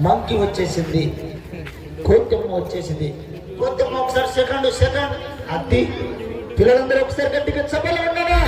మంకి వచ్చేసింది. కోతెమ్మ వచ్చేసింది. కోతెమ్మ ఒకసారి సెకండ్ సెకండ్. అది పిల్లలందరూ ఒకసారి గట్టిగా చెప్పలే ఉన్నారా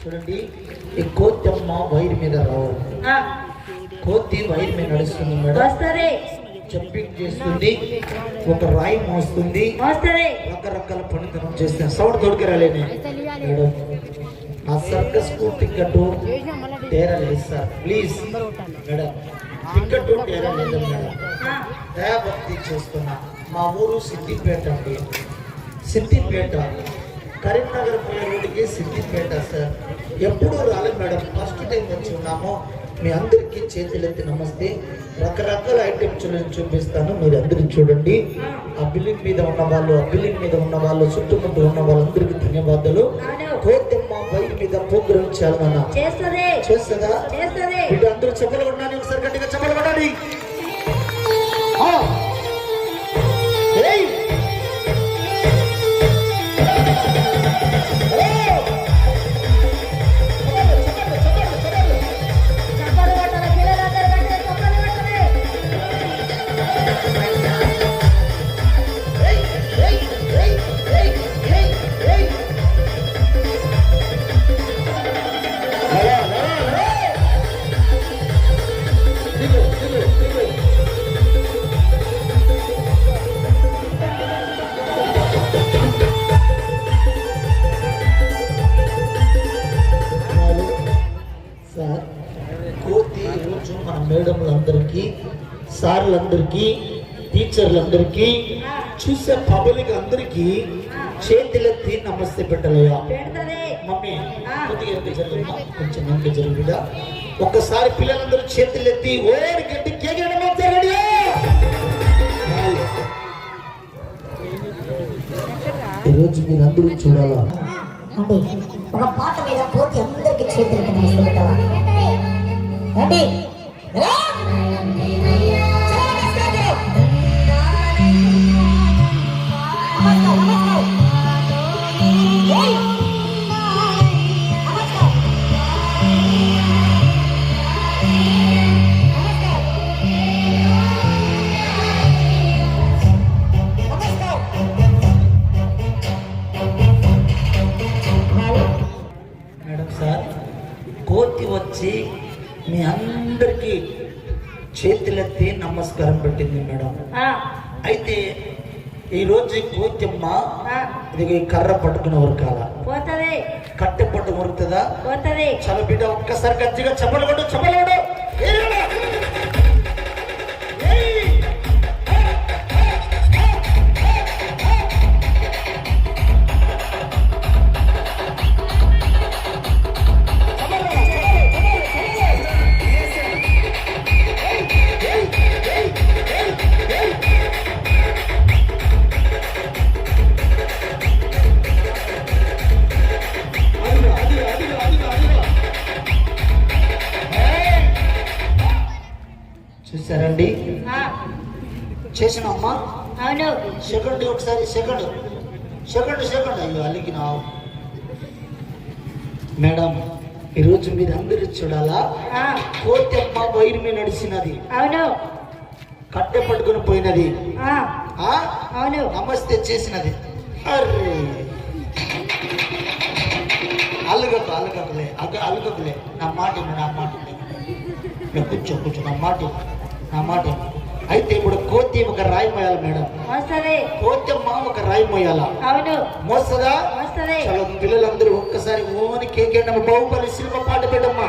చూడండి ఈ కోతెమ్మ వైర్ మీద రావాలి ఆ, కోతి వైర్ మీద నడుస్తుంది మేడం. జంపింగ్ చేస్తుంది. ఒక రాయి మోస్తుంది. వస్తది రకరకాల పనితనం చేస్తే సౌండ్ తోడుకు రాలేని. మేడం ఆ సర్కస్కు టికెట్ తేరా లేదు సార్ ప్లీజ్ మేడం టికెట్ లేదు మేడం దయాభక్తి చేస్తున్నా మా ఊరు సిద్దిపేట అండి. సిద్దిపేట కరీంనగర్ పోయే రోడ్డుకి సిద్దిపేట సార్ ఎప్పుడు రాలేదు మేడం ఫస్ట్ టైం వచ్చి ఉన్నాము. మీ అందరికీ చేతులెత్తి నమస్తే. రకరకాల ఐటమ్స్ నేను చూపిస్తాను. మీరు అందరూ చూడండి. ఆ బిల్డింగ్ మీద ఉన్న వాళ్ళు ఆ బిల్డింగ్ మీద ఉన్న వాళ్ళు చుట్టుముట్టు ఉన్న వాళ్ళందరికీ ధన్యవాదాలు. కోతెమ్మ బైక్ మీద ప్రోగ్రామ్ చేయాలన్నా చేస్తది. చేస్తుందా? చేస్తది. అందరూ చెప్పలు కొట్టాలి ఒకసారి గట్టిగా సార్లందరికీ టీచర్లందరికీ చూసే పబ్లిక్ అందరికీ చేతులెత్తి నమస్తే పెట్టలేదా మమ్మీ కొద్దిగా జరుగుతుందా కొంచెం ఎంత జరుగుదా? ఒక్కసారి పిల్లలందరూ చేతులెత్తి ఓరి గట్టి కేకేయడం ఈరోజు మీరు అందరూ చూడాలా? అంటే ఒక పాట మీద పోతే అందరికి చేతులకి నమస్తే పెట్టాలా? రండి. నమస్కారం పెట్టింది మేడం. అయితే ఈరోజు కోతమ్మ ఆ, ఇది కర్ర పట్టుకుని ఉరకాల. పోతది. కట్టె పట్టు ఉరుకుతుందా? పోతది. చల బిడ్డ ఒక్కసారి గట్టిగా చెప్పలు కొట్టు చెప్పలు కొట్టు. చూసారండి ఆ, చేసిన అమ్మా అవును. సెకండ్ ఒకసారి సెకండ్. Second second. అయ్యో అలిగినా మేడం ఈరోజు మీరు అందరూ చూడాలా? ఆ, కోతి అమ్మ వైరు మీద నడిచినది. అవును. కట్టె పట్టుకుని పోయినది. అవును. నమస్తే చేసినది. అర్రే. అల్లుగకు అల్లుగకులే అగ్గ అల్లుగకులే నా మాట నా మాట కూర్చో కూర్చో. నా మాట నా మాట. అయితే ఇప్పుడు కోతి ఒక రాయి మోయాలి మేడం? వస్తది కోతమ్మ ఒక రాయి మోయాలా? అవును. మోస్తుందా? చాలా పిల్లలందరూ ఒక్కసారి ఓని కేకేండమ్మ బాహుబలి సినిమా పాట పెట్టమ్మా.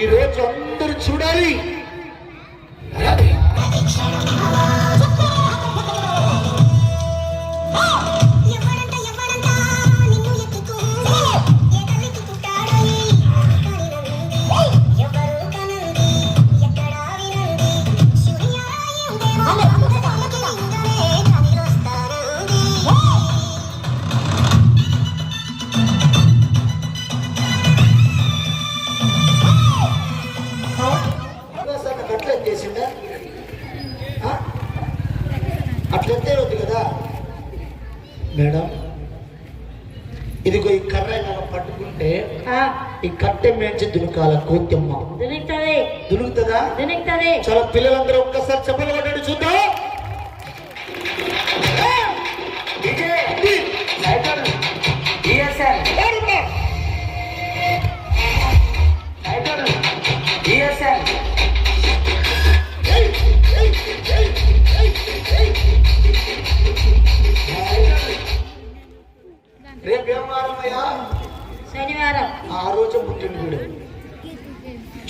ఈ రోజు అందరూ చూడాలి. మేడం ఇదిగో ఈ కర్ర పట్టుకుంటే ఈ కట్టె మేంచి దునకాల కోతమ్మ దులుగుతది దులుగుతుందా దినిక్తది. చాలా పిల్లలందరూ ఒక్కసారి చెప్పలు పుట్టిండు. వీడు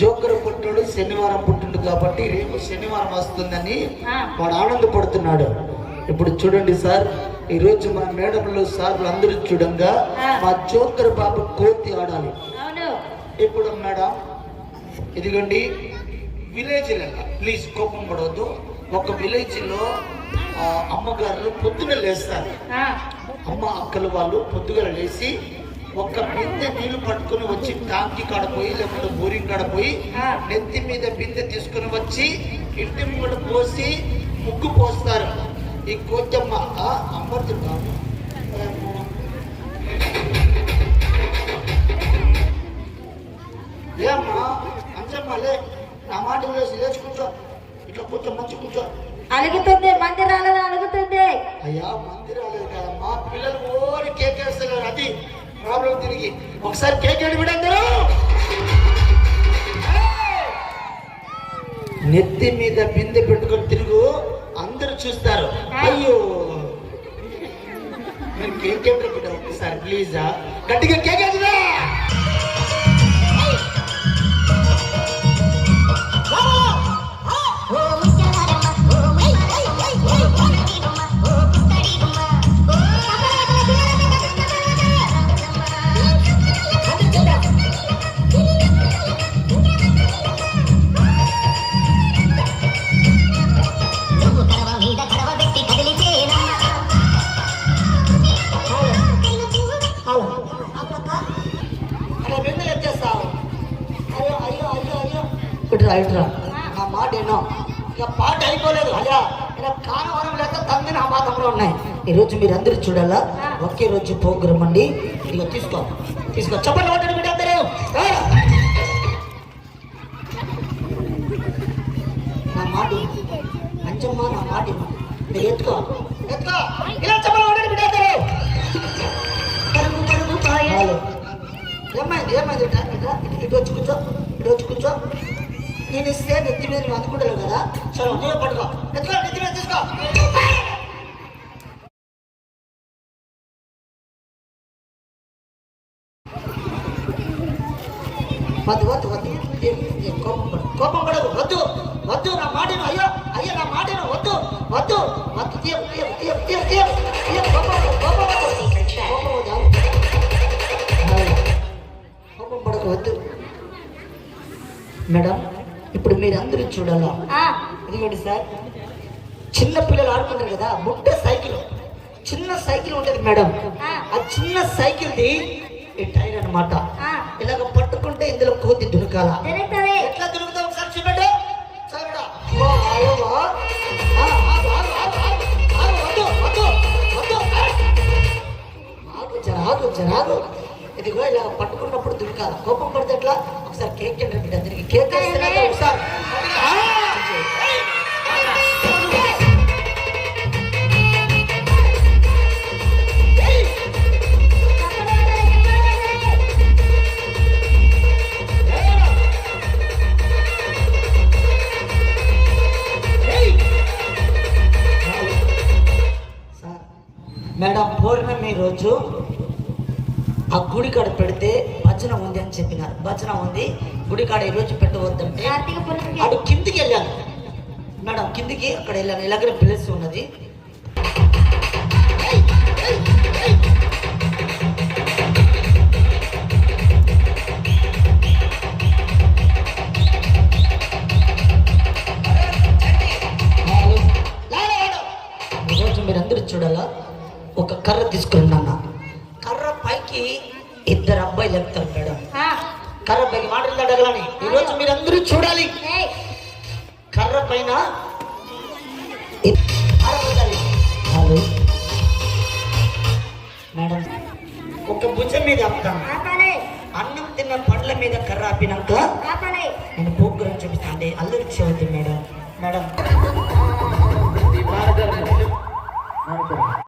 జోకర్ పుట్టినోడు శనివారం పుట్టిండు కాబట్టి రేపు శనివారం వస్తుందని. వాడు ఆనందపడుతున్నాడు. ఇప్పుడు చూడండి సార్ ఈ రోజు మన మేడంలో సార్లు అందరూ చూడంగా. మా జోకర్ బాబు కోతి ఆడాలి. ఇప్పుడు మేడం ఇదిగోండి విలేజ్ లెక్క ప్లీజ్ కోపం పడవద్దు. ఒక విలేజ్లో అమ్మగారు పొద్దున లేస్తారు. అమ్మ అక్కలు వాళ్ళు పొద్దుగల లేచి ఒక్క బిందె నీళ్ళు పట్టుకుని వచ్చి టాంకి కాడ పోయి లేకపోతే బోరింగ్ కాడ పోయి. నెత్తి మీద బిందె తీసుకుని వచ్చి ఇంటి ముంగట పోసి ముగ్గు పోస్తారు. ఈ కోచమ్మ అమ్మడుతున్నాను ఏమ్మా లే నా మాట వేసి లేచి కూర్చో. ఇట్లా కూర్చో మంచి కూర్చో. అలుగుతుంది మందిరాలలో అలుగుతుంది. అయ్యా మందిరాలేదు కదమ్మా పిల్లలు ఓరి కేక్ వేస్తున్నారు అది. ప్రాబ్లం తిరిగి. ఒకసారి కేక్ ఏడు అందరూ. నెత్తి మీద బిందె పెట్టుకొని తిరుగు. అందరూ చూస్తారు. అయ్యో. మీరు కేక్ ఏమిటో ఒకసారి ప్లీజా. గట్టిగా కేక్ ఇట్రా నా మాట ఏనో ఇక పాట అయిపోలేదు అయ్యా. ఇలా కానవరం లేక తంది నా మాతంలో ఉన్నాయి. ఈ రోజు మీరు అందరూ చూడాలా? ఒకే రోజు ప్రోగ్రామ్ అండి. ఇక తీసుకో. తీసుకో. చెప్పండి ఒకటి బిడ్డ అందరూ! నా మాట. అంచమ్మ నా మాట. మీరు ఎత్తుకో. ఎత్తుకో. ఇలా చెప్పండి ఒకటి బిడ్డ అందరూ. ఏమైంది? ఏమైంది? ఇటు వచ్చి కూర్చో. ఇటు వచ్చి కూర్చో. నేను ఇస్తే నెత్తి మీద నువ్వు అందుకుంటావు కదా? సరే అందులో పట్టుకో. ఎత్తుకో నెత్తి మీద తీసుకో. వద్దు వద్దు వద్దు. కోపం పడు కోపం పడదు వద్దు వద్దు నా మాటను అయ్యో అయ్యో నా మాటను వద్దు వద్దు. వద్దు తీయ తీయ తీయ తీయ తీయ తీయ కోపం కోపం కోపం కోపం పడక వద్దు. మేడం ఇప్పుడు మీరు అందరూ చూడాలా ఇదిగోండి సార్. చిన్న పిల్లలు ఆడుకుంటారు కదా బుట్ట సైకిల్. చిన్న సైకిల్ ఉంటుంది మేడం. ఆ. చిన్న సైకిల్ది టైర్ అన్నమాట. ఆ, ఇలాగ పట్టుకుంటే ఇందులో కోతి దినిక్తది ఎట్లా దునుకుతావు ఒకసారి చూపెట్టు ఆగు. ఇదిగో ఇలా పట్టుకున్నప్పుడు దునకాలి కోపం పడితే ఎట్లా? ఒకసారి కేక్ తింటారు బిడ్డ అందరికి. కేక్ ఒకసారి. ఆ గుడి కాడ పెడితే భజన ఉంది అని చెప్పినారు. భజన ఉంది. గుడి కాడ ఈ రోజు పెట్టవద్దంటే అటు కిందికి వెళ్ళాను మేడం కిందికి అక్కడ వెళ్ళాను ఇలాగనే ప్లేస్ ఉన్నది. హలో. మేడం ఒక భుజం మీద ఆపుతాను అన్నం తిన్న పండ్ల మీద కర్ర ఆపినాక నేను పోగ్గురం అనిపిస్తుంది అల్లరి చేయవద్దు మేడం. మేడం.